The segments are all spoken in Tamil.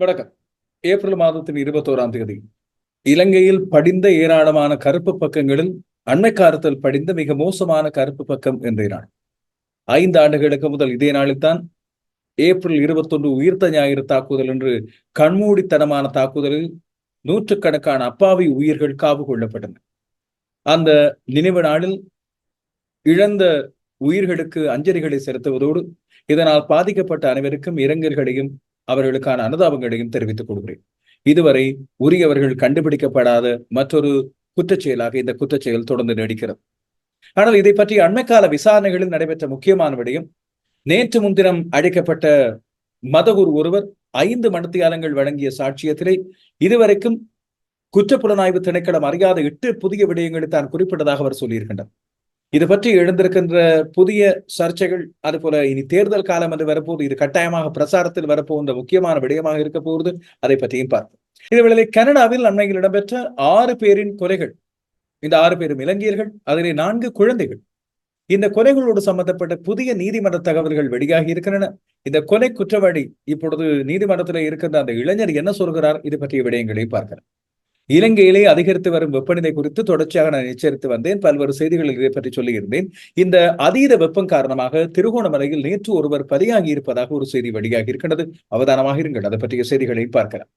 வணக்கம். ஏப்ரல் மாதத்தின் இருபத்தோராம் தேதி. இலங்கையில் படிந்த ஏராளமான கருப்பு பக்கங்களில் அன்னைக்காரத்தில் படிந்த மிக மோசமான கருப்பு பக்கம் என்ற நாள் ஐந்து ஆண்டுகளுக்கு முதல் இதே நாளில்தான் ஏப்ரல் இருபத்தொன்று உயிர்த்த ஞாயிறு தாக்குதல் என்று கண்மூடித்தனமான தாக்குதலில் நூற்றுக்கணக்கான அப்பாவி உயிர்கள் காவு கொள்ளப்பட்டன. அந்த நினைவு நாளில் இழந்த உயிர்களுக்கு அஞ்சலிகளை செலுத்துவதோடு இதனால் பாதிக்கப்பட்ட அனைவருக்கும் இரங்கல்களையும் அவர்களுக்கான அனுதாபங்களையும் தெரிவித்துக் கொள்கிறேன். இதுவரை உரியவர்கள் கண்டுபிடிக்கப்படாத மற்றொரு குற்றச்செயலாக இந்த குற்றச்செயல் தொடர்ந்து நீடிக்கிறது. ஆனால் இதை பற்றி அண்மைக்கால விசாரணைகளில் நடைபெற்ற முக்கியமான விடயம் நேற்று முன்தினம் அழைக்கப்பட்ட மதகுரு ஒருவர் ஐந்து மணத்தியாலங்கள் வழங்கிய சாட்சியத்திலே இதுவரைக்கும் குற்றப்புலனாய்வு திணைக்களம் அறியாத எட்டு புதிய விடயங்களை தான் குறிப்பிட்டதாக அவர் சொல்லியிருக்கின்றார். இது பற்றி எழுந்திருக்கின்ற புதிய சர்ச்சைகள் அது போல இனி தேர்தல் காலம் என்று வரப்போது இது கட்டாயமாக பிரசாரத்தில் வரப்போகின்ற முக்கியமான விடயமாக இருக்க போகிறது அதை பற்றியும் பார்ப்போம். இதுவேளை கனடாவில் அண்மையில் இடம்பெற்ற ஆறு பேரின் கொலைகள். இந்த ஆறு பேரும் இலங்கையர்கள் அதிலே நான்கு குழந்தைகள். இந்த கொலைகளோடு சம்பந்தப்பட்ட புதிய நீதிமன்ற தகவல்கள் வெளியாகி இருக்கின்றன. இந்த கொலை குற்றவாளி இப்பொழுது நீதிமன்றத்தில் இருக்கின்ற அந்த இளைஞர் என்ன சொல்கிறார்? இது பற்றிய விடயங்களை பார்க்கலாம். இலங்கையிலே அதிகரித்து வரும் வெப்பநிலை குறித்து தொடர்ச்சியாக நான் எச்சரித்து வந்தேன். பல்வேறு செய்திகளில் இதை பற்றி சொல்லியிருந்தேன். இந்த அதீத வெப்பம் காரணமாக திருகோணமலையில் நேற்று ஒருவர் பலியாகி இருப்பதாக ஒரு செய்தி வெளியாகி இருக்கின்றது. அவதானமாக இருங்கள். அதை பற்றிய செய்திகளை பார்க்கலாம்.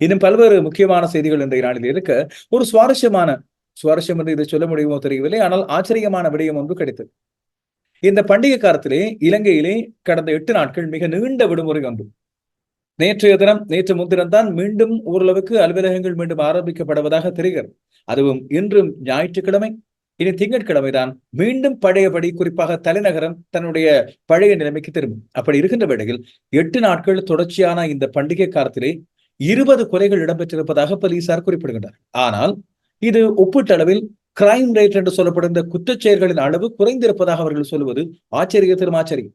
இன்னும் பல்வேறு முக்கியமான செய்திகள் இந்த நாளில் இருக்க ஒரு சுவாரஸ்யமான சுவாரஸ்யம் என்று இதை சொல்ல முடியுமோ தெரியவில்லை ஆனால் ஆச்சரியமான விடயம் ஒன்று கிடைத்தது. இந்த பண்டிகை காலத்திலே இலங்கையிலே கடந்த எட்டு நாட்கள் மிக நீண்ட விடுமுறை ஒன்று நேற்றைய தினம் நேற்று முன்தினம் தான் மீண்டும் ஓரளவுக்கு அலுவலகங்கள் மீண்டும் ஆரம்பிக்கப்படுவதாக தெரிகிறது. அதுவும் இன்றும் ஞாயிற்றுக்கிழமை இனி திங்கட்கிழமைதான் மீண்டும் பழையபடி குறிப்பாக தலைநகரம் தன்னுடைய பழைய நிலைமைக்கு திரும்பும். அப்படி இருக்கின்ற வேளையில் எட்டு நாட்கள் தொடர்ச்சியான இந்த பண்டிகை காலத்திலே இருபது கொலைகள் இடம்பெற்றிருப்பதாக போலீசார் குறிப்பிடுகின்றனர். ஆனால் இது ஒப்பீட்டளவில் கிரைம் ரேட் என்று சொல்லப்படும் இந்த குற்றச்செயல்களின் அளவு குறைந்திருப்பதாக அவர்கள் சொல்வது ஆச்சரியத்திலும் ஆச்சரியம்.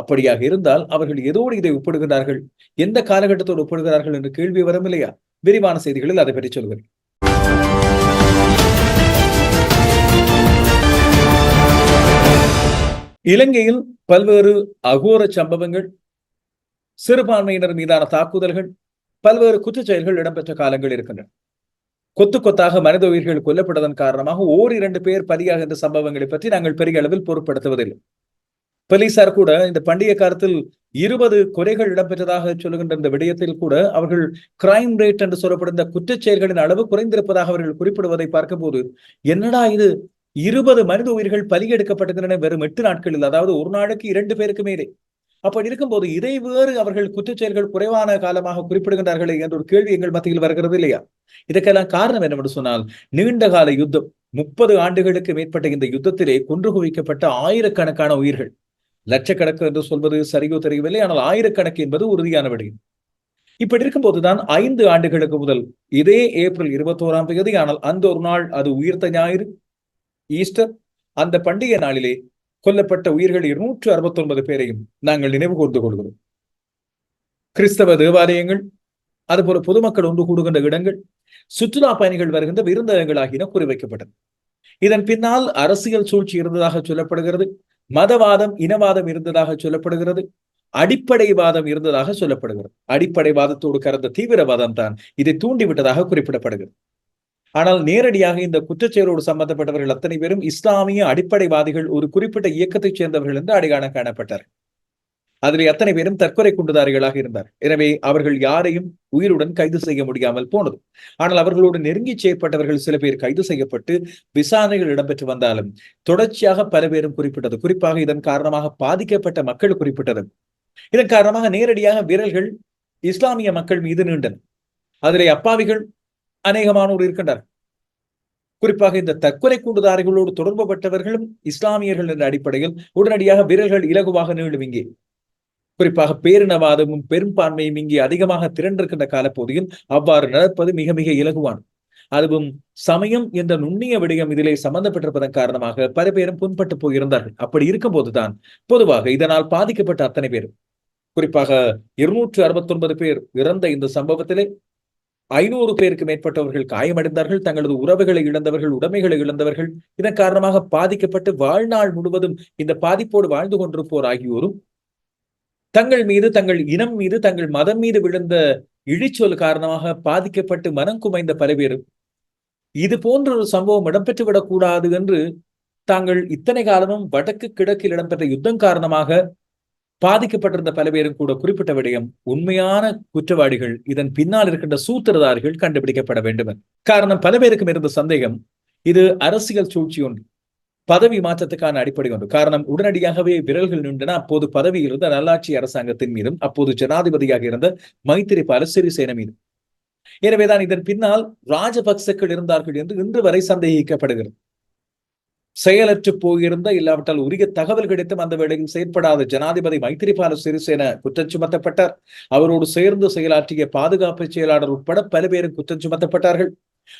அப்படியாக இருந்தால் அவர்கள் எதோடு இதை ஒப்பிடுகிறார்கள்? எந்த காலகட்டத்தோடு ஒப்பிடுகிறார்கள் என்று கேள்வி வரும் இல்லையா விரிவான செய்திகளில் அதை பற்றி சொல்கிறேன் இலங்கையில் பல்வேறு அகோர சம்பவங்கள் சிறுபான்மையினர் மீதான தாக்குதல்கள் பல்வேறு குற்றச்செயல்கள் இடம்பெற்ற காலங்கள் இருக்கின்றன. கொத்து கொத்தாக மனித உயிர்கள் கொல்லப்பட்டதன் காரணமாக ஓர் இரண்டு பேர் பலியாகின்ற சம்பவங்களை பற்றி நாங்கள் பெரிய அளவில் பொருட்படுத்துவதில்லை. போலீசார் கூட இந்த பண்டிகை காலத்தில் இருபது கொலைகள் இடம்பெற்றதாக சொல்லுகின்ற இந்த விடயத்தில் கூட அவர்கள் கிரைம் ரேட் என்று சொல்லப்படும் இந்த குற்றச்செயல்களின் அளவு குறைந்திருப்பதாக அவர்கள் குறிப்பிடுவதை பார்க்கும் போது என்னடா இது? இருபது மனித உயிர்கள் பலி எடுக்கப்படுகின்றன வெறும் எட்டு நாட்களில் அதாவது ஒரு நாளுக்கு இரண்டு பேருக்கு மேலே. அப்படி இருக்கும்போது இதை வேறு அவர்கள் குற்றச்செயல்கள் குறைவான காலமாக குறிப்பிடுகின்றார்களே என்ற ஒரு கேள்வி எங்கள் மத்தியில் வருகிறது இல்லையா? இதற்கெல்லாம் காரணம் என்னவென்று சொன்னால் நீண்ட கால யுத்தம் முப்பது ஆண்டுகளுக்கு மேற்பட்ட இந்த யுத்தத்திலே கொன்று குவிக்கப்பட்ட ஆயிரக்கணக்கான உயிர்கள். லட்சக்கணக்கு என்று சொல்வது சரியோ தெரியவில்லை. ஆனால் ஆயிரக்கணக்கு என்பது உறுதியான விடயம் இப்படி இருக்கும்போதுதான் ஐந்து ஆண்டுகளுக்கு முதல் இதே ஏப்ரல் இருபத்தோராம் தேதி ஆனால் அந்த ஒரு நாள் அது உயிர்த்த ஞாயிறு ஈஸ்டர் அந்த பண்டிகை நாளிலே கொல்லப்பட்ட உயிர்கள் இருநூற்று அறுபத்தி ஒன்பது பேரையும் நாங்கள் நினைவு கூர்ந்து கொள்கிறோம். கிறிஸ்தவ தேவாலயங்கள் அதுபோல பொதுமக்கள் ஒன்று கூடுகின்ற இடங்கள் சுற்றுலா பயணிகள் வருகின்ற விருந்தகங்கள் ஆகியன குறிவைக்கப்பட்டது. இதன் பின்னால் அரசியல் சூழ்ச்சி இருந்ததாக சொல்லப்படுகிறது. மதவாதம் இனவாதம் இருந்ததாக சொல்லப்படுகிறது. அடிப்படைவாதம் இருந்ததாக சொல்லப்படுகிறது. அடிப்படைவாதத்தோடு கலந்த தீவிரவாதம் தான் இதை தூண்டிவிட்டதாக குறிப்பிடப்படுகிறது. ஆனால் நேரடியாக இந்த குற்றச்செயலோடு சம்பந்தப்பட்டவர்கள் அத்தனை பேரும் இஸ்லாமிய அடிப்படைவாதிகள் ஒரு குறிப்பிட்ட இயக்கத்தைச் சேர்ந்தவர்கள் என்று அடையாளம் காணப்பட்டார் அதில் அத்தனை பேரும் தற்கொலை குண்டுதாரிகளாக இருந்தார். எனவே அவர்கள் யாரையும் உயிருடன் கைது செய்ய முடியாமல் போனது. ஆனால் அவர்களோடு நெருங்கி செயற்பட்டவர்கள் சில பேர் கைது செய்யப்பட்டு விசாரணைகள் இடம்பெற்று வந்தாலும் தொடர்ச்சியாக பல பேரும் குறிப்பிட்டது. குறிப்பாக இதன் காரணமாக பாதிக்கப்பட்ட மக்கள் குறிப்பிட்டது. இதன் காரணமாக நேரடியாக வீரர்கள் இஸ்லாமிய மக்கள் மீது நீண்டன. அதிலே அப்பாவிகள் அநேகமானோர் இருக்கின்றனர். குறிப்பாக இந்த தற்கொலை கூண்டுதாரிகளோடு தொடர்புபட்டவர்களும் இஸ்லாமியர்கள் என்ற அடிப்படையில் உடனடியாக வீரர்கள் இலகுவாக நீளும் இங்கே. குறிப்பாக பேரினவாதமும் பெரும்பான்மையும் இங்கே அதிகமாக திரண்டிருக்கின்ற காலப்பகுதியில் அவ்வாறு நடப்பது மிக மிக இலகுவான் அதுவும் சமயம் என்ற நுண்ணிய விடயம் இதிலே சம்பந்தப்பட்டிருப்பதன் காரணமாக பல பேரும் புண்பட்டு போயிருந்தார்கள். அப்படி இருக்கும் போதுதான் பொதுவாக இதனால் பாதிக்கப்பட்ட அத்தனை பேரும். குறிப்பாக இருநூற்று அறுபத்தி ஒன்பது பேர் இறந்த இந்த சம்பவத்திலே ஐநூறு பேருக்கு மேற்பட்டவர்கள் காயமடைந்தார்கள். தங்களது உறவுகளை இழந்தவர்கள் உடைமைகளை இழந்தவர்கள். இதன் காரணமாக பாதிக்கப்பட்டு வாழ்நாள் முழுவதும் இந்த பாதிப்போடு வாழ்ந்து கொண்டிருப்போர் ஆகியோரும் தங்கள் மீது தங்கள் இனம் மீது தங்கள் மதம் மீது விழுந்த இழிச்சொல் காரணமாக பாதிக்கப்பட்டு மனம் குமைந்த பல பேரும் இது போன்ற ஒரு சம்பவம் இடம்பெற்றுவிடக் கூடாது என்று தாங்கள் இத்தனை காலமும் வடக்கு கிழக்கில் இடம்பெற்ற யுத்தம் காரணமாக பாதிக்கப்பட்டிருந்த பல பேரும் கூட குறிப்பிட்ட விடயம். உண்மையான குற்றவாளிகள் இதன் பின்னால் இருக்கின்ற சூத்திரதாரிகள் கண்டுபிடிக்கப்பட வேண்டும் காரணம் பல பேருக்கும் இருந்த சந்தேகம். இது அரசியல் சூழ்ச்சி ஒன்று. பதவி மாற்றத்துக்கான அடிப்படை ஒன்று காரணம் உடனடியாகவே விரல்கள் நின்றன அப்போது பதவியில் இருந்த நல்லாட்சி அரசாங்கத்தின் மீதும் அப்போது ஜனாதிபதியாக இருந்த மைத்திரிபால சிறிசேன மீதும். எனவேதான் இதன் பின்னால் ராஜபக்சக்கள் இருந்தார்கள் என்று இன்று வரை சந்தேகிக்கப்படுகிறது. செயலற்று போயிருந்த இல்லாவிட்டால் உரிய தகவல் கிடைத்தும் அந்த வேளையில் செயற்படாத ஜனாதிபதி மைத்திரிபால சிறிசேன குற்றம் சுமத்தப்பட்டார். அவரோடு சேர்ந்து செயலாற்றிய பாதுகாப்பு செயலாளர் உட்பட பல பேரும் குற்றம் சுமத்தப்பட்டார்கள்.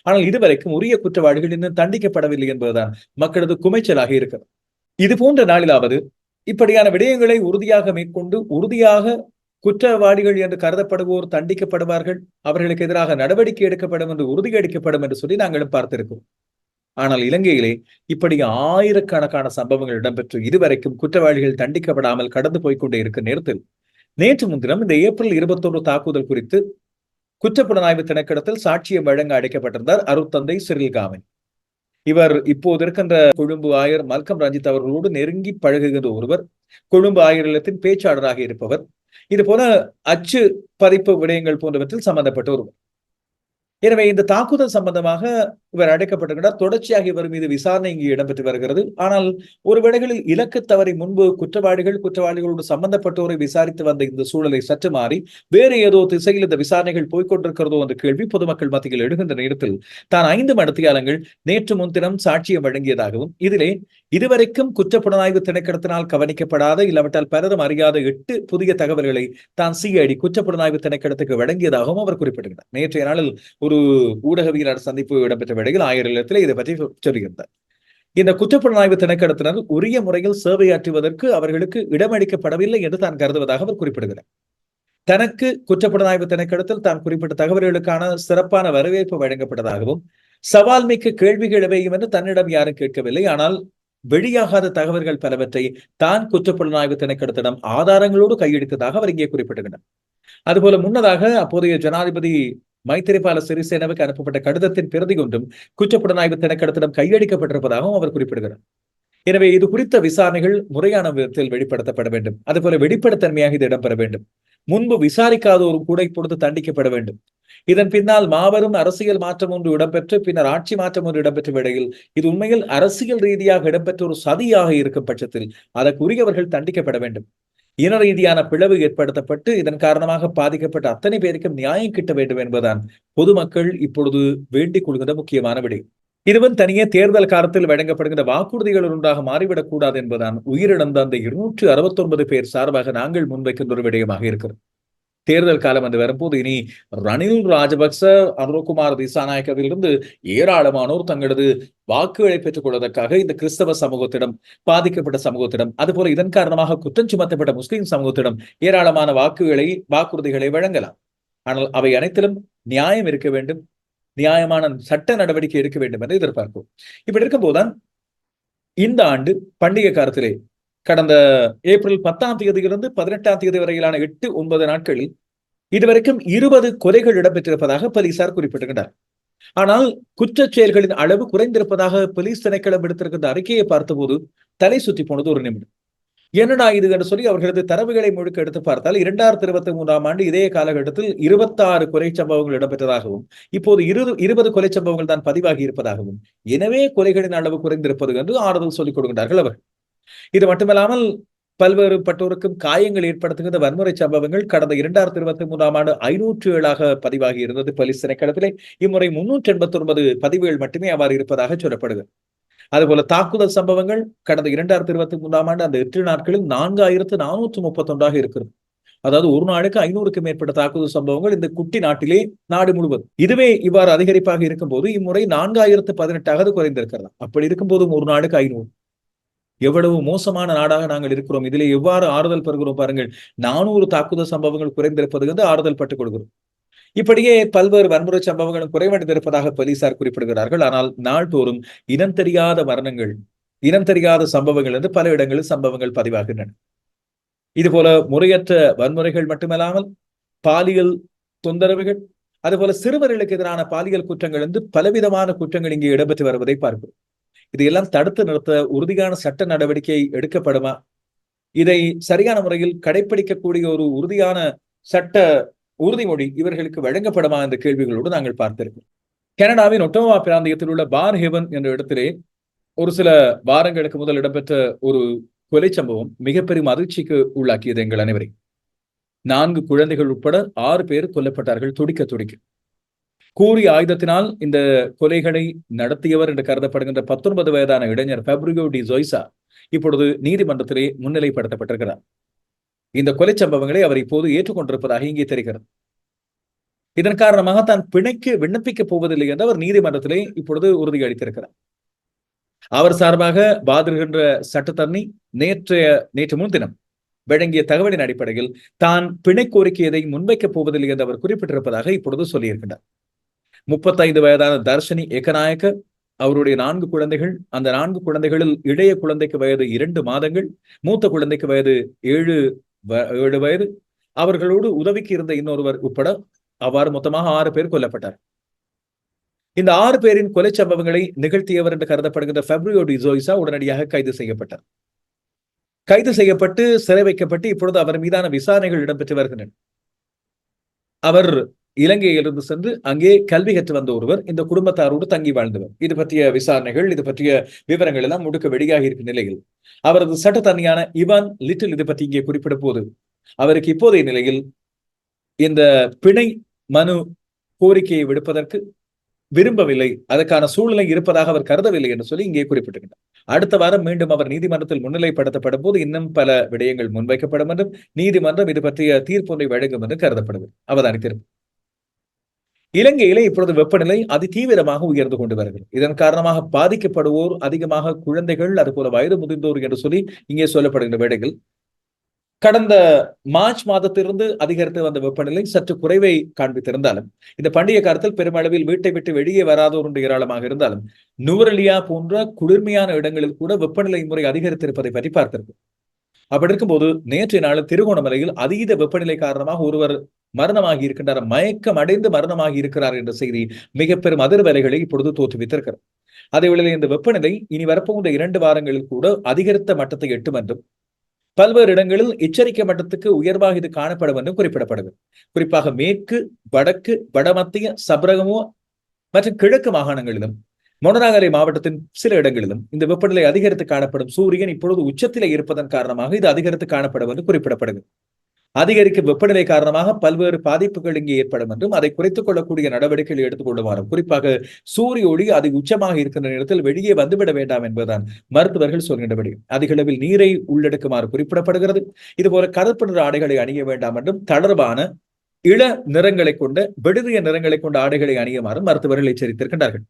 ஆனால் இதுவரைக்கும் உரிய குற்றவாளிகள் இன்னும் தண்டிக்கப்படவில்லை என்பதுதான் மக்களது குமைச்சலாக இருக்கிறது. இது போன்ற நாளிலாவது இப்படியான விடயங்களை உறுதியாக மேற்கொண்டு உறுதியாக குற்றவாளிகள் என்று கருதப்படுவோர் தண்டிக்கப்படுவார்கள் அவர்களுக்கு எதிராக நடவடிக்கை எடுக்கப்படும் என்று உறுதி அளிக்கப்படும் என்று சொல்லி நாங்களும் பார்த்திருக்கிறோம். ஆனால் இலங்கையிலே இப்படி ஆயிரக்கணக்கான சம்பவங்கள் இடம்பெற்று இதுவரைக்கும் குற்றவாளிகள் தண்டிக்கப்படாமல் கடந்து போய்கொண்டே இருக்கும் நேரத்தில் நேற்று முன்தினம் இந்த ஏப்ரல் இருபத்தொன்று தாக்குதல் குறித்து குற்றப்புலனாய்வு திணைக்களத்தில் சாட்சியம் வழங்க அடைக்கப்பட்டிருந்தார் அருத்தந்தை சிறில்காமன். இவர் இப்போது இருக்கின்ற கொழும்பு ஆயர் மல்கம் ரஞ்சித் அவர்களோடு நெருங்கி பழகுகின்ற ஒருவர். கொழும்பு ஆயர் இல்லத்தின் பேச்சாளராக இருப்பவர். இது போல அச்சு பதிப்பு விடயங்கள் போன்றவற்றில் சம்பந்தப்பட்ட ஒருவர். எனவே இந்த தாக்குதல் சம்பந்தமாக இவர் அடைக்கப்பட்டிருக்கிறார் தொடர்ச்சியாக இவர் மீது விசாரணை இங்கு இடம்பெற்று வருகிறது. ஆனால் ஒரு வேளைகளில் இலக்கு தவறி முன்பு குற்றவாளிகள் குற்றவாளிகளோடு சம்பந்தப்பட்டோரை விசாரித்து வந்த இந்த சூழலை சற்று மாறி வேறு ஏதோ திசையில் இந்த விசாரணைகள் போய்கொண்டிருக்கிறதோ என்ற கேள்வி பொதுமக்கள் மத்தியில் எழுகின்ற நேரத்தில் தான் ஐந்து மடத்தியாலங்கள் நேற்று முன்தினம் சாட்சியம் வழங்கியதாகவும் இதிலே இதுவரைக்கும் குற்றப்புலனாய்வு திணைக்களத்தினால் கவனிக்கப்படாத இல்லாவிட்டால் பலரும் அறியாத எட்டு புதிய தகவல்களை தான் சிஐடி குற்றப்புலனாய்வு திணைக்களத்துக்கு வழங்கியதாகவும் அவர் குறிப்பிட்டிருக்கிறார் நேற்றைய நாளில் ஒரு ஊடகவியலாளர் சந்திப்பு இடம்பெற்ற வேளையில் ஆயிரம் இல்லத்தில் இதை பற்றி சொல்லியிருந்தார். இந்த குற்றப்புலனாய்வு திணைக்களத்தினர் உரிய முறையில் சேவையாற்றுவதற்கு அவர்களுக்கு இடமளிக்கப்படவில்லை என்று தான் கருதுவதாக அவர் குறிப்பிடுகிறார். தனக்கு குற்றப்புலனாய்வு திணைக்களத்தில் தான் குறிப்பிட்ட தகவல்களுக்கான சிறப்பான வரவேற்பு வழங்கப்பட்டதாகவும் சவால் மிக்க கேள்விகள் எவையும் என்று தன்னிடம் யாரும் கேட்கவில்லை. ஆனால் வெளியாகாத தகவல்கள் பலவற்றை தான் குற்றப்புலனாய்வு திணைக்களத்திடம் ஆதாரங்களோடு கையெடுத்ததாக அவர் இங்கே குறிப்பிடுகிறார். அதுபோல முன்னதாக அப்போதைய ஜனாதிபதி மைத்திரிபால சிறிசேனவுக்கு அனுப்பப்பட்ட கடிதத்தின் பிரதி ஒன்றும் குற்றப்புலனாய்வு திணைக்களத்திடம் கையடிக்கப்பட்டிருப்பதாகவும் அவர் குறிப்பிடுகிறார். எனவே இது குறித்த விசாரணைகள் முறையான விதத்தில் வெளிப்படுத்தப்பட வேண்டும். அதுபோல வெளிப்படத்தன்மையாக இது இடம்பெற வேண்டும். முன்பு விசாரிக்காத ஒரு கூட இப்பொழுது தண்டிக்கப்பட வேண்டும். இதன் பின்னால் மாபெரும் அரசியல் மாற்றம் ஒன்று இடம்பெற்று பின்னர் ஆட்சி மாற்றம் ஒன்று இடம்பெற்ற வேளையில் இது உண்மையில் அரசியல் ரீதியாக இடம்பெற்ற ஒரு சதியாக இருக்கும் பட்சத்தில் அதற்குரியவர்கள் தண்டிக்கப்பட வேண்டும். இன ரீதியான பிளவு ஏற்படுத்தப்பட்டு இதன் காரணமாக பாதிக்கப்பட்ட அத்தனை பேருக்கும் நியாயம் கிட்ட வேண்டும் என்பதுதான் பொதுமக்கள் இப்பொழுது வேண்டிக் கொள்கிற முக்கியமான விடை. இதுவன் தனியே தேர்தல் காலத்தில் வழங்கப்படுகிற வாக்குறுதிகள் ஒன்றாக மாறிவிடக் கூடாது என்பதுதான் உயிரிழந்த அந்த இருநூற்று அறுபத்தி ஒன்பது பேர் சார்பாக நாங்கள் முன்வைக்கின்ற ஒரு விடயமாக இருக்கிறது. தேர்தல் காலம் வந்து வரும்போது இனி ரணில் ராஜபக்ச அனுரகுமார் திசாநாயக்கவிலிருந்து ஏராளமானோர் தங்களது வாக்குகளை பெற்றுக் கொள்வதற்காக இந்த கிறிஸ்தவ சமூகத்திடம் பாதிக்கப்பட்ட சமூகத்திடம் அதுபோல இதன் காரணமாக குற்றம் சுமத்தப்பட்ட முஸ்லிம் சமூகத்திடம் ஏராளமான வாக்குகளை வாக்குறுதிகளை வழங்கலாம். ஆனால் அவை அனைத்திலும் நியாயம் இருக்க வேண்டும். நியாயமான சட்ட நடவடிக்கை எடுக்க வேண்டும் என்று எதிர்பார்ப்போம். இப்படி இருக்கும்போதுதான் இந்த ஆண்டு பண்டிகை காலத்திலே கடந்த ஏப்ரல் பத்தாம் தேதியிலிருந்து பதினெட்டாம் தேதி வரையிலான எட்டு ஒன்பது நாட்களில் இதுவரைக்கும் இருபது கொலைகள் இடம்பெற்றிருப்பதாக போலீசார் குறிப்பிட்டிருக்கிறார் ஆனால் குற்றச் செயல்களின் அளவு குறைந்திருப்பதாக போலீஸ் திணைக்களம் எடுத்திருக்கின்ற அறிக்கையை பார்த்தபோது தலை சுற்றி போனது ஒரு நிமிடம். என்னடா இது என்று சொல்லி அவர்களது தரவுகளை முழுக்க எடுத்து பார்த்தால் இரண்டாயிரத்தி இருபத்தி மூன்றாம் ஆண்டு இதே காலகட்டத்தில் இருபத்தாறு கொலை சம்பவங்கள் இடம்பெற்றதாகவும் இப்போது இரு இருபது கொலை சம்பவங்கள் தான் பதிவாகி இருப்பதாகவும் எனவே கொலைகளின் அளவு குறைந்திருப்பது என்று ஆறுதல் சொல்லிக் கொடுக்கின்றார்கள் அவர் இது மட்டுமல்லாமல் பல்வேறு பட்டோருக்கும் காயங்கள் ஏற்படுத்துகின்ற வன்முறை சம்பவங்கள் கடந்த இரண்டாயிரத்தி இருபத்தி மூன்றாம் ஆண்டு ஐநூற்று ஏழாக பதிவாகி இருந்தது. போலீஸ் திணைக்களத்திலே இம்முறை முன்னூற்றி எண்பத்தி ஒன்பது பதிவுகள் மட்டுமே அவ்வாறு இருப்பதாக சொல்லப்படுகிறது அதுபோல தாக்குதல் சம்பவங்கள் கடந்த இரண்டாயிரத்தி இருபத்தி மூன்றாம் ஆண்டு அந்த எட்டு நாட்களில் நான்காயிரத்து நானூற்று முப்பத்தி ஒன்றாக இருக்கிறது. அதாவது ஒரு நாளுக்கு ஐநூறுக்கும் மேற்பட்ட தாக்குதல் சம்பவங்கள் இந்த குட்டி நாட்டிலே நாடு முழுவதும். இதுவே இவ்வாறு அதிகரிப்பாக இருக்கும் போது இம்முறை நான்காயிரத்து பதினெட்டாக குறைந்திருக்கிறது. அப்படி இருக்கும் போதும் ஒரு நாளுக்கு ஐநூறு. எவ்வளவு மோசமான நாடாக நாங்கள் இருக்கிறோம். இதிலே எவ்வாறு ஆறுதல் பெறுகிறோம் பாருங்கள். நானூறு தாக்குதல் சம்பவங்கள் குறைந்திருப்பது வந்து ஆறுதல் பட்டுக் கொடுக்கிறோம் இப்படியே பல்வேறு வன்முறை சம்பவங்களும் குறைவடைந்திருப்பதாக போலீசார் குறிப்பிடுகிறார்கள். ஆனால் நாள்தோறும் இனம் தெரியாத மரணங்கள் இனம் தெரியாத சம்பவங்கள் என்று பல இடங்களில் சம்பவங்கள் பதிவாகின்றன. இதுபோல முறையற்ற வன்முறைகள் மட்டுமல்லாமல் பாலியல் தொந்தரவுகள் அதுபோல சிறுவர்களுக்கு எதிரான பாலியல் குற்றங்கள் என்று பலவிதமான குற்றங்கள் இங்கே இடம்பெற்று வருவதை பார்க்கிறோம். இதையெல்லாம் தடுத்து நிறுத்த உறுதியான சட்ட நடவடிக்கை எடுக்கப்படுமா? இதை சரியான முறையில் கடைபிடிக்கக்கூடிய ஒரு உறுதியான சட்ட உறுதிமொழி இவர்களுக்கு வழங்கப்படுமா என்ற கேள்விகளோடு நாங்கள் பார்த்திருக்கோம் கனடாவின் ஒட்டோவா பிராந்தியத்தில் உள்ள பார் ஹெவன் என்ற இடத்திலே ஒரு சில வாரங்களுக்கு முதல் இடம்பெற்ற ஒரு கொலை சம்பவம் மிகப்பெரும் அதிர்ச்சிக்கு உள்ளாக்கியது எங்கள் அனைவரையும். நான்கு குழந்தைகள் உட்பட ஆறு பேர் கொல்லப்பட்டார்கள் துடிக்க துடிக்க. கூறிய ஆயுதத்தினால் இந்த கொலைகளை நடத்தியவர் என்று கருதப்படுகின்ற பத்தொன்பது வயதான இளைஞர் பெப்ரிகோ டி ஜொய்சா இப்பொழுது நீதிமன்றத்திலே முன்னிலைப்படுத்தப்பட்டிருக்கிறார். இந்த கொலை சம்பவங்களை அவர் இப்போது ஏற்றுக்கொண்டிருப்பதாக இங்கே தெரிகிறது. இதன் காரணமாக தான் பிணைக்கு விண்ணப்பிக்க போவதில்லை என்று அவர் நீதிமன்றத்திலே இப்பொழுது உறுதியளித்திருக்கிறார். அவர் சார்பாக பாதிருகின்ற சட்டத்தரணி நேற்றைய நேற்று முன்தினம் வழங்கிய தகவலின் அடிப்படையில் தான் பிணை கோரிக்கை எதை முன்வைக்கப் போவதில்லை என்று அவர் குறிப்பிட்டிருப்பதாக இப்பொழுது சொல்லியிருக்கின்றார். முப்பத்தைந்து வயதான தர்ஷினி ஏகநாயக்க அவருடைய நான்கு குழந்தைகள் அந்த நான்கு குழந்தைகளில் இளைய குழந்தைக்கு வயது இரண்டு மாதங்கள் மூத்த குழந்தைக்கு வயது ஏழு ஏழு வயது. அவர்களோடு உதவிக்கு இருந்த இன்னொருவர் உட்பட அவ்வாறு மொத்தமாக ஆறு பேர் கொல்லப்பட்டார். இந்த ஆறு பேரின் கொலை சம்பவங்களை நிகழ்த்தியவர் என்று கருதப்படுகின்ற பெப்ரியோ டிசோய்சா உடனடியாக கைது செய்யப்பட்டார். கைது செய்யப்பட்டு சிறை வைக்கப்பட்டு இப்பொழுது அவர் மீதான விசாரணைகள் இடம்பெற்று வருகின்றன. அவர் இலங்கையிலிருந்து சென்று அங்கே கல்வி கற்று வந்த ஒருவர் இந்த குடும்பத்தாரோடு தங்கி வாழ்ந்தவர். இது பற்றிய விசாரணைகள் இது பற்றிய விவரங்கள் எல்லாம் முடுக்க வெடியாக இருக்கும் நிலையில். அவரது சட்டத்தனியான இவான் லிட்டில் இது பற்றி இங்கே குறிப்பிட போது அவருக்கு இப்போதைய நிலையில் இந்த பிணை மனு கோரிக்கையை விடுப்பதற்கு விரும்பவில்லை. அதற்கான சூழ்நிலை இருப்பதாக அவர் கருதவில்லை என்று சொல்லி இங்கே குறிப்பிட்டிருக்கிறார். அடுத்த வாரம் மீண்டும் அவர் நீதிமன்றத்தில் முன்னிலைப்படுத்தப்படும் போது இன்னும் பல விடயங்கள் முன்வைக்கப்படும் என்றும் நீதிமன்றம் இது பற்றிய தீர்ப்பொன்றை வழங்கும் என்று கருதப்படுவது அவதானித்திருக்கும் இலங்கையிலே இப்பொழுது வெப்பநிலை அதி தீவிரமாக உயர்ந்து கொண்டு வருகிறது. இதன் காரணமாக பாதிக்கப்படுவோர் அதிகமாக குழந்தைகள் அதுபோல வயது முதிர்ந்தோர் என்று சொல்லி இங்கே சொல்லப்படுகின்ற வேடைகள். கடந்த மார்ச் மாதத்திலிருந்து அதிகரித்து வந்த வெப்பநிலை சற்று குறைவை காண்பித்திருந்தாலும் இந்த பண்டிகை காலத்தில் பெருமளவில் வீட்டை விட்டு வெளியே வராதோர் ஏராளமாக இருந்தாலும் நுவரலியா போன்ற குளிர்மையான இடங்களில் கூட வெப்பநிலை முறை அதிகரித்திருப்பதை பற்றி பார்த்திருக்கும் அப்படி இருக்கும்போது நேற்றைய நாள் திருகோணமலையில் அதீத வெப்பநிலை காரணமாக ஒருவர் மரணமாகி இருக்கின்றார். மயக்கம் அடைந்து மரணமாகி இருக்கிறார் என்ற செய்தி மிக பெரும் அதிர்வலைகளை இப்பொழுது தோற்றுவித்திருக்கிறது அதே வேளையில் இந்த வெப்பநிலை இனி வரப்போகுந்த இரண்டு வாரங்களில் கூட அதிகரித்த மட்டத்தை எட்டும் என்றும் பல்வேறு இடங்களில் எச்சரிக்கை மட்டத்துக்கு உயர்வாக இது காணப்படும் என்றும் குறிப்பிடப்படுகிறது குறிப்பாக மேற்கு வடக்கு வடமத்திய சபரகமோ மற்றும் கிழக்கு மாகாணங்களிலும் மொனராகலை மாவட்டத்தின் சில இடங்களிலும் இந்த வெப்பநிலை அதிகரித்து காணப்படும். சூரியன் இப்பொழுது உச்சத்திலே இருப்பதன் காரணமாக இது அதிகரித்து காணப்படும் என்று குறிப்பிடப்படுகிறது அதிகரிக்கும் வெப்பநிலை காரணமாக பல்வேறு பாதிப்புகள் இங்கே ஏற்படும் என்றும் அதை குறைத்துக் கொள்ளக்கூடிய நடவடிக்கைகள் எடுத்துக் கொள்ளுமாறும். குறிப்பாக சூரிய ஒளி அது உச்சமாக இருக்கின்ற நேரத்தில் வெளியே வந்துவிட வேண்டாம் என்பதுதான் மருத்துவர்கள் சொல்கின்றபடி அதிக அளவில் நீரை உள்ளெடுக்குமாறு குறிப்பிடப்படுகிறது. இதுபோல கருப்பு நிற ஆடைகளை அணிய வேண்டாம் என்றும் தளர்வான இள நிறங்களை கொண்ட வெடுதிய நிறங்களை கொண்ட ஆடைகளை அணியுமாறு மருத்துவர்கள் எச்சரித்திருக்கின்றார்கள்.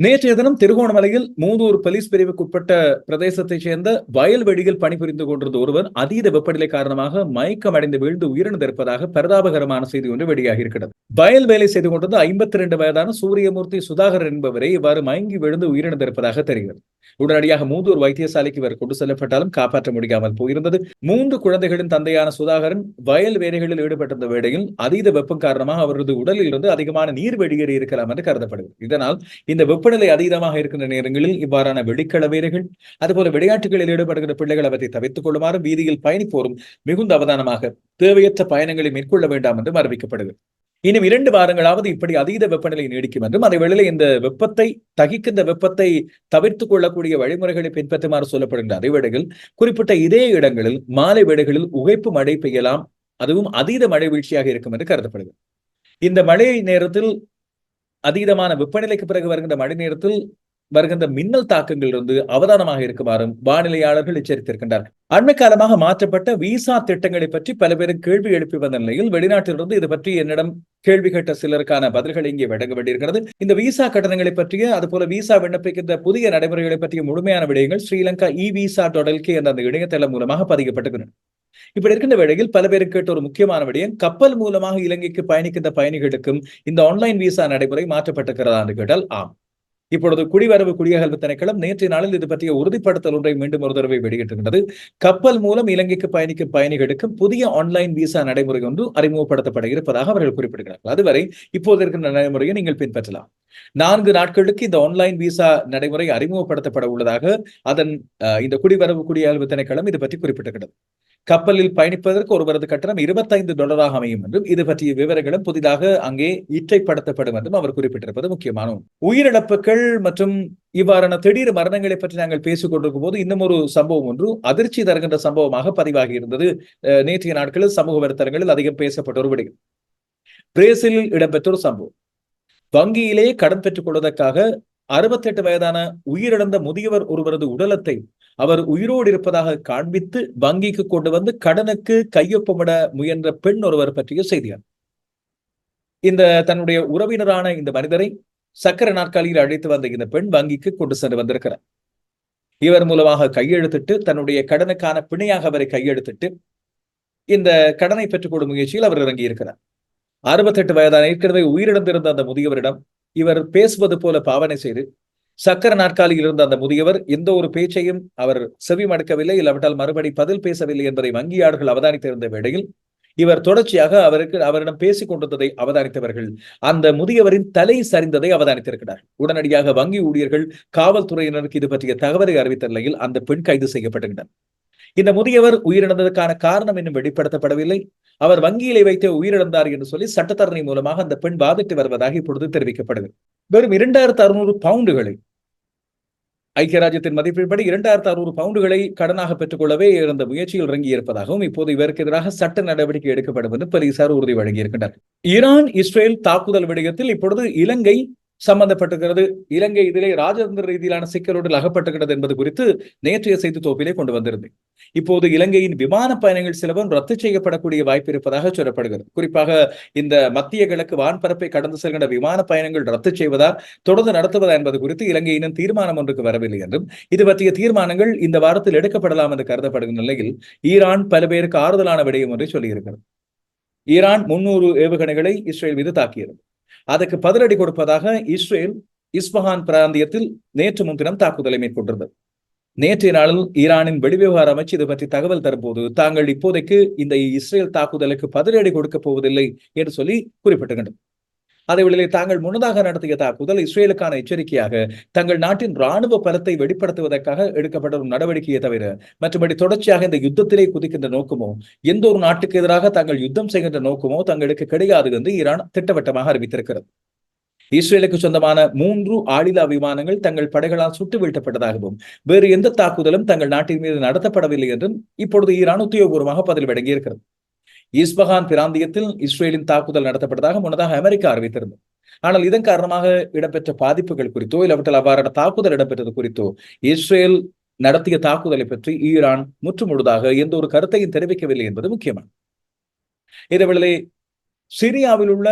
நேற்றைய தினம் திருகோணமலையில் மூதூர் போலீஸ் பிரிவுக்குட்பட்ட பிரதேசத்தைச் சேர்ந்த வயல்வெளியில் பணிபுரிந்து கொண்டிருந்த ஒருவர் அதீத வெப்பநிலை காரணமாக மயக்கம் அடைந்து வீழ்ந்து உயிரிழந்திருப்பதாக பரிதாபகரமான செய்தி ஒன்று வெளியாகி இருக்கிறது. வயல் வேலை செய்து கொண்டிருந்த ஐம்பத்தி இரண்டு வயதான சூரியமூர்த்தி சுதாகர் என்பவரை இவ்வாறு மயங்கி விழுந்து உயிரிழந்திருப்பதாக தெரிகிறது. உடனடியாக மூதூர் வைத்தியசாலைக்கு இவர் கொண்டு செல்லப்பட்டாலும் காப்பாற்ற முடியாமல் போயிருந்தது. மூன்று குழந்தைகளின் தந்தையான சுதாகரன் வயல் வேலைகளில் ஈடுபட்டிருந்த வேளையில் அதீத வெப்பம் காரணமாக அவரது உடலில் இருந்து அதிகமான நீர் வெளியேறி இருக்கலாம் என்று கருதப்படுகிறது. இதனால் இந்த வெப்பநிலை அதீதமாக இருக்கின்ற நேரங்களில் இவ்வாறான வெளிக்கள வேலைகள் அதுபோல விளையாட்டுகளில் ஈடுபடுகிற பிள்ளைகள் அவற்றை தவிர்த்துக் கொள்ளுமாறும் வீதியில் பயணிப்போரும் மிகுந்த அவதானமாக தேவையற்ற பயணங்களை மேற்கொள்ள வேண்டாம் என்றும் அறிவிக்கப்படுகிறது. இன்னும் இரண்டு வாரங்களாவது இப்படி அதீத வெப்பநிலை நீடிக்கும் என்றும் அதே வேளையில் இந்த வெப்பத்தை தகிக்கின்ற வெப்பத்தை தவிர்த்துக் கொள்ளக்கூடிய வழிமுறைகளை பின்பற்றுமாறு சொல்லப்படுகின்ற அதே வேளையில் குறிப்பிட்ட இதே இடங்களில் மாலை வேளைகளில் உகைப்பு மழை பெய்யலாம். அதுவும் அதீத மழை வீழ்ச்சியாக இருக்கும் என்று கருதப்படுகிறது. இந்த மழை நேரத்தில் அதீதமான வெப்பநிலைக்கு பிறகு வருகின்ற மழை நேரத்தில் வருகின்ற மின்னல் தாக்கங்கள் இருந்து அவதானமாக இருக்குமாறும் வானிலையாளர்கள் எச்சரித்திருக்கின்றார்கள். அண்மை காலமாக மாற்றப்பட்ட விசா திட்டங்களை பற்றி பல பேரும் கேள்வி எழுப்பி வந்த நிலையில் வெளிநாட்டிலிருந்து இது பற்றி என்னிடம் கேள்வி கேட்ட சிலருக்கான பதில்கள் இங்கே வழங்க வேண்டியிருக்கிறது இந்த விசா கட்டணங்களை பற்றிய அதுபோல விசா விண்ணப்பிக்கின்ற புதிய நடைமுறைகளை பற்றிய முழுமையான விடயங்கள் ஸ்ரீலங்கா இ விசா டொடல்கே என்ற அந்த இணையதளம் மூலமாக பதிக்கப்பட்டுகின்றன இப்படி இருக்கின்ற வேளையில் பல பேருக்கு கேட்ட ஒரு முக்கியமான விடயம் கப்பல் மூலமாக இலங்கைக்கு பயணிக்கின்ற பயணிகளுக்கும் இந்த ஆன்லைன் விசா நடைமுறை மாற்றப்பட்டிருக்கிறதா என்று கேட்டால் ஆம். இப்பொழுது குடிவரவு குடியகல்வு திணைக்களம் நேற்றைய நாளில் இது பற்றிய உறுதிப்படுத்தல் ஒன்றை மீண்டும் ஒரு தடவை வெளியிட்டிருக்கிறது கப்பல் மூலம் இலங்கைக்கு பயணிக்கும் பயணிகளுக்கு புதிய ஆன்லைன் விசா நடைமுறை ஒன்று அறிமுகப்படுத்தப்பட இருப்பதாக அவர்கள் குறிப்பிடுகிறார்கள். அதுவரை இப்போது இருக்கின்ற நடைமுறையை நீங்கள் பின்பற்றலாம். நான்கு நாட்களுக்கு இந்த ஆன்லைன் விசா நடைமுறை அறிமுகப்படுத்தப்பட உள்ளதாக அதன் இந்த குடிவரவு குடியகல்வு திணைக்களம் இது பற்றி குறிப்பிட்டிருக்கிறது. கப்பலில் பயணிப்பதற்கு ஒருவரது கட்டணம் இருபத்தைந்து டாலராக அமையும் என்றும் இது பற்றிய விவரங்களும் புதிதாக அங்கே இற்றைப்படுத்தப்படும் என்றும் அவர் குறிப்பிட்டிருப்பது முக்கியமான உயிரிழப்புகள் மற்றும் இவ்வாறான திடீர் மரணங்களை பற்றி நாங்கள் பேசிக் கொண்டிருக்கும் போது இன்னும் ஒரு சம்பவம் ஒன்று அதிர்ச்சி தருகின்ற சம்பவமாக பதிவாகி இருந்தது. நேற்றைய நாட்களில் சமூக வலைத்தளங்களில் அதிகம் பேசப்பட்ட ஒரு விடயம். பிரேசிலில் இடம்பெற்ற ஒரு சம்பவம். வங்கியிலே கடன் பெற்றுக் கொள்வதற்காக அறுபத்தெட்டு வயதான உயிரிழந்த முதியவர் ஒருவரது உடலத்தை அவர் உயிரோடு இருப்பதாக காண்பித்து வங்கிக்கு கொண்டு வந்து கடனுக்கு கையொப்பமிட முயன்ற பெண் ஒருவர் பற்றிய செய்தியார் இந்த தன்னுடைய உறவினரான இந்த மனிதரை சக்கர நாற்காலியில் அழைத்து வந்த இந்த பெண் வங்கிக்கு கொண்டு சென்று வந்திருக்கிறார். இவர் மூலமாக கையெழுத்திட்டு தன்னுடைய கடனுக்கான பிணையாக அவரை கையெழுத்திட்டு இந்த கடனை பெற்றுக்கொள்ளும் முயற்சியில் அவர் இறங்கி இருக்கிறார் அறுபத்தெட்டு வயதான ஏற்கனவே உயிரிழந்திருந்த அந்த முதியவரிடம் இவர் பேசுவது போல பாவனை செய்து சக்கர நாற்காலியில் இருந்த அந்த முதியவர் எந்த ஒரு பேச்சையும் அவர் செவி மடுக்கவில்லை இல்லாவிட்டால் மறுபடி பதில் பேசவில்லை என்பதை வங்கியாளர்கள் அவதானித்திருந்த வேளையில் இவர் தொடர்ச்சியாக அவருக்கு அவரிடம் பேசிக் கொண்டிருந்ததை அவதானித்தவர்கள் அந்த முதியவரின் தலை சரிந்ததை அவதானித்திருக்கிறார் உடனடியாக வங்கி ஊழியர்கள் காவல்துறையினருக்கு இது பற்றிய தகவலை அறிவித்த நிலையில் அந்த பெண் கைது செய்யப்பட்டுகின்றனர் இந்த முதியவர் உயிரிழந்ததற்கான காரணம் இன்னும் வெளிப்படுத்தப்படவில்லை. அவர் வங்கியிலே வைத்து உயிரிழந்தார் என்று சொல்லி சட்டத்தரணி மூலமாக அந்த பெண் வாதிட்டு வருவதாக இப்பொழுது தெரிவிக்கப்படுகிறது. வெறும் இரண்டாயிரத்து அறுநூறு பவுண்டுகளை ஐக்கிய ராஜ்யத்தின் மதிப்பின்படி இரண்டாயிரத்து அறுநூறு பவுண்டுகளை கடனாக பெற்றுக்கொள்ளவே இருந்த முயற்சியில் இறங்கி இருப்பதாகவும் இப்போது இவருக்கு எதிராக சட்ட நடவடிக்கை எடுக்கப்படும் என்று போலீசார் உறுதி வழங்கியிருக்கின்றனர். ஈரான் இஸ்ரேல் தாக்குதல் விடயத்தில் இப்பொழுது இலங்கை சம்பந்தப்பட்டிருக்கிறது. இலங்கை இதிலே ராஜதந்திர ரீதியிலான சிக்கலோடு அகப்பட்டுகிறது என்பது குறித்து நேற்றைய செய்தி தொகுப்பிலே கொண்டு வந்திருந்தேன். இப்போது இலங்கையின் விமான பயணங்கள் சிலவும் ரத்து செய்யப்படக்கூடிய வாய்ப்பு இருப்பதாக சொல்லப்படுகிறது. குறிப்பாக இந்த மத்திய கிழக்கு வான்பரப்பை கடந்து செல்கின்ற விமான பயணங்கள் ரத்து செய்வதா தொடர்ந்து நடத்துவதா என்பது குறித்து இலங்கையினும் தீர்மானம் ஒன்றுக்கு வரவில்லை என்றும் இது பற்றிய தீர்மானங்கள் இந்த வாரத்தில் எடுக்கப்படலாம் என்று கருதப்படும் நிலையில் ஈரான் பல பேருக்கு ஆறுதலான விடயம் ஒன்றை சொல்லியிருக்கிறது. ஈரான் முன்னூறு ஏவுகணைகளை இஸ்ரேல் மீது தாக்கியது. அதற்கு பதிலடி கொடுப்பதாக இஸ்ரேல் இஸ்பஹான் பிராந்தியத்தில் நேற்று முன்தினம் தாக்குதலை மேற்கொண்டிருந்தது நேற்றைய நாளில் ஈரானின் வெளிவிவகார அமைச்சு இது பற்றி தகவல் தரும்போது தாங்கள் இப்போதைக்கு இந்த இஸ்ரேல் தாக்குதலுக்கு பதிலடி கொடுக்க போவதில்லை என்று சொல்லி குறிப்பிட்டுகின்றனர். அதேவேளை தாங்கள் முன்னதாக நடத்திய தாக்குதல் இஸ்ரேலுக்கான எச்சரிக்கையாக தங்கள் நாட்டின் ராணுவ பலத்தை வெளிப்படுத்துவதற்காக எடுக்கப்படும் நடவடிக்கையை தவிர மற்றபடி தொடர்ச்சியாக இந்த யுத்தத்திலே குதிக்கின்ற நோக்கமோ எந்த ஒரு நாட்டுக்கு எதிராக தாங்கள் யுத்தம் செய்கின்ற நோக்கமோ தங்களுக்கு கிடையாது என்று ஈரான் திட்டவட்டமாக அறிவித்திருக்கிறது. இஸ்ரேலுக்கு சொந்தமான மூன்று ஆளில்லா விமானங்கள் தங்கள் படைகளால் சுட்டு வீழ்த்தப்பட்டதாகவும் வேறு எந்த தாக்குதலும் தங்கள் நாட்டின் மீது நடத்தப்படவில்லை என்றும் இப்பொழுது ஈரான் உத்தியோகபூர்வமாக பதில் வழங்கியிருக்கிறது. இஸ்பஹான் பிராந்தியத்தில் இஸ்ரேலின் தாக்குதல் நடத்தப்பட்டதாக முன்னதாக அமெரிக்கா அறிவித்திருந்தது. ஆனால் இதன் காரணமாக இடம்பெற்ற பாதிப்புகள் குறித்தோ இல்லவற்றில் அவ்வாறான தாக்குதல் இடம்பெற்றது குறித்தோ இஸ்ரேல் நடத்திய தாக்குதலை பற்றி ஈரான் முற்றுமுழுதாக எந்த ஒரு கருத்தையும் தெரிவிக்கவில்லை என்பது முக்கியமான இதேவேளை சிரியாவில் உள்ள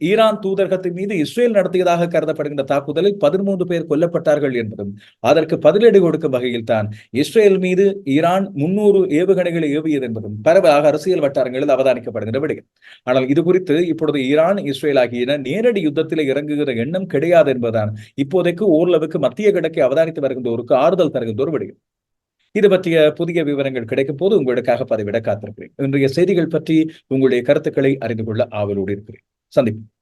ஈரான் தூதரகத்தின் மீது இஸ்ரேல் நடத்தியதாக கருதப்படுகின்ற தாக்குதலில் பதிமூன்று பேர் கொல்லப்பட்டார்கள் என்பதும் அதற்கு பதிலடி கொடுக்கும் வகையில் தான் இஸ்ரேல் மீது ஈரான் முன்னூறு ஏவுகணைகளை ஏவியது என்பதும் பரவலாக அரசியல் வட்டாரங்களில் அவதானிக்கப்படுகின்ற விடயம். ஆனால் இது குறித்து இப்பொழுது ஈரான் இஸ்ரேல் ஆகியன நேரடி யுத்தத்தில் இறங்குகிற எண்ணம் கிடையாது என்பதுதான் இப்போதைக்கு ஓரளவுக்கு மத்திய கிழக்கை அவதானித்து வருகின்றோருக்கு ஆறுதல் தருகின்ற ஒரு விடயம். இது பற்றிய புதிய விவரங்கள் கிடைக்கும் போது உங்களுக்காக பதிவிட காத்திருக்கிறேன். இன்றைய செய்திகள் பற்றி உங்களுடைய கருத்துக்களை அறிந்து கொள்ள ஆவலோடு இருக்கிறேன். Sandeep.